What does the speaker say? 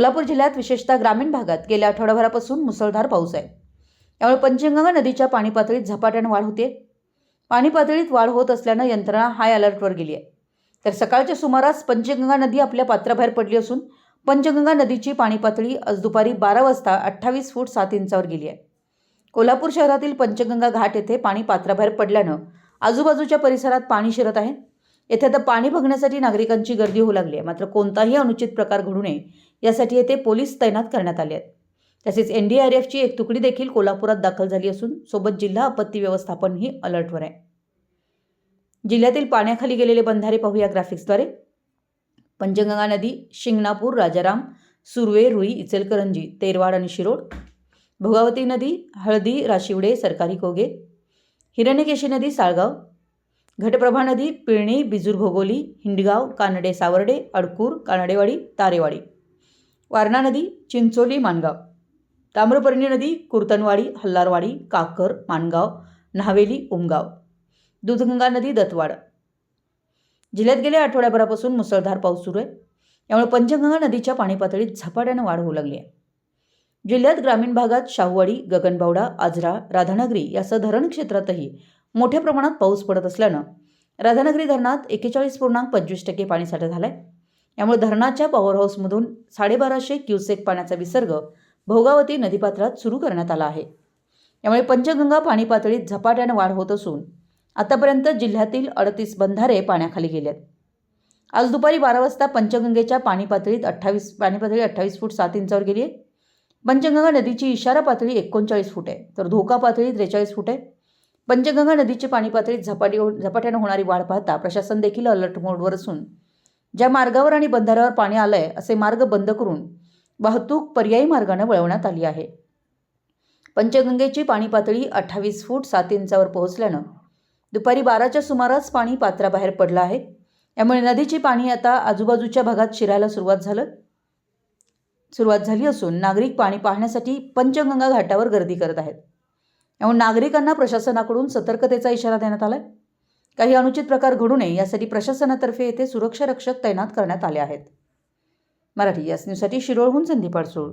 कोल्हापूर जिल्ह्यात विशेषतः ग्रामीण भागात गेल्या आठवडाभरापासून मुसळधार पाऊस आहे. यामुळे पंचगंगा नदीच्या पाणी पातळीत झपाट्यानं वाढ होते. पाणी पातळीत वाढ होत असल्यानं यंत्रणा हाय अलर्टवर गेली आहे. तर सकाळच्या सुमारास पंचगंगा नदी आपल्या पात्राबाहेर पडली असून पंचगंगा नदीची पाणी पातळी आज दुपारी बारा वाजता अठ्ठावीस फूट सात इंचावर गेली आहे. कोल्हापूर शहरातील पंचगंगा घाट येथे पाणी पात्राबाहेर पडल्यानं आजूबाजूच्या परिसरात पाणी शिरत आहे. येथे आता पाणी बघण्यासाठी नागरिकांची गर्दी होऊ लागली आहे. मात्र कोणताही अनुचित प्रकार घडू नये यासाठी येथे पोलीस तैनात करण्यात आले आहेत. तसेच एन डी आर एफची एक तुकडी देखील कोल्हापुरात दाखल झाली असून सोबत जिल्हा आपत्ती व्यवस्थापनही अलर्टवर आहे. जिल्ह्यातील पाण्याखाली गेलेले बंधारे पाहूया ग्राफिक्सद्वारे. पंचगंगा नदी शिंगणापूर राजाराम सुरवे रुई इचलकरंजी तेरवाड आणि शिरोड भोगावती नदी हळदी राशिवडे सरकारी कोगे. हिरण्यकेशी नदी साळगाव. घटप्रभा नदी पिळणी बिजूर भोगोली हिंडगाव कानडे सावर्डे अडकूर कानडेवाडी तारेवाडी. वारणा नदी चिंचोली मानगाव. ताम्रपर्णी नदी कुर्तनवाडी हल्लारवाडी काकर मानगाव न्हावेली उमगाव. दूधगंगा नदी दत्तवाड. जिल्ह्यात गेल्या आठवड्याभरापासून मुसळधार पाऊस सुरू आहे. यामुळे पंचगंगा नदीच्या पाणी पातळीत झपाट्यानं वाढ होऊ लागली आहे. जिल्ह्यात ग्रामीण भागात शाहूवाडी गगनबावडा आजरा राधानगरी यासह धरण क्षेत्रातही मोठ्या प्रमाणात पाऊस पडत असल्यानं राधानगरी धरणात एकेचाळीस पूर्णांक पंचवीस टक्के पाणीसाठा झाला आहे यामुळे धरणाच्या पॉवर हाऊसमधून साडेबाराशे क्युसेक पाण्याचा विसर्ग भोगावती नदीपात्रात सुरू करण्यात आला आहे. यामुळे पंचगंगा पाणी पातळीत झपाट्यानं वाढ होत असून आतापर्यंत जिल्ह्यातील अडतीस बंधारे पाण्याखाली गेलेत. आज दुपारी बारा वाजता पंचगंगेच्या पाणी पातळीत अठ्ठावीस पाणी पातळी अठ्ठावीस फूट सात इंचावर गेली आहे पंचगंगा नदीची इशारा पातळी एकोणचाळीस फूट आहे तर धोका पातळी त्रेचाळीस फूट आहे. पंचगंगा नदीची पाणी पातळीत झपाटी हो- झपाट्यानं होणारी वाढ पाहता प्रशासन देखील अलर्ट मोडवर असून ज्या मार्गावर आणि बंधाऱ्यावर पाणी आलंय असे मार्ग बंद करून वाहतूक पर्यायी मार्गाने वळवण्यात आली आहे. पंचगंगेची पाणी पातळी अठ्ठावीस फूट सात इंचावर पोहोचल्यानं दुपारी बाराच्या सुमारास पाणी पात्राबाहेर पडलं आहे. यामुळे नदीची पाणी आता आजूबाजूच्या भागात शिरायला सुरुवात झालं सुरुवात झाली असून नागरिक पाणी पाहण्यासाठी पंचगंगा घाटावर गर्दी करत आहेत. यामुळे नागरिकांना प्रशासनाकडून सतर्कतेचा इशारा देण्यात आला आहे काही अनुचित प्रकार घडू नये यासाठी प्रशासनातर्फे येथे सुरक्षा रक्षक तैनात करण्यात आले आहेत. मराठी यास न्यूजसाठी शिरोळहून संदीप अडसूळ.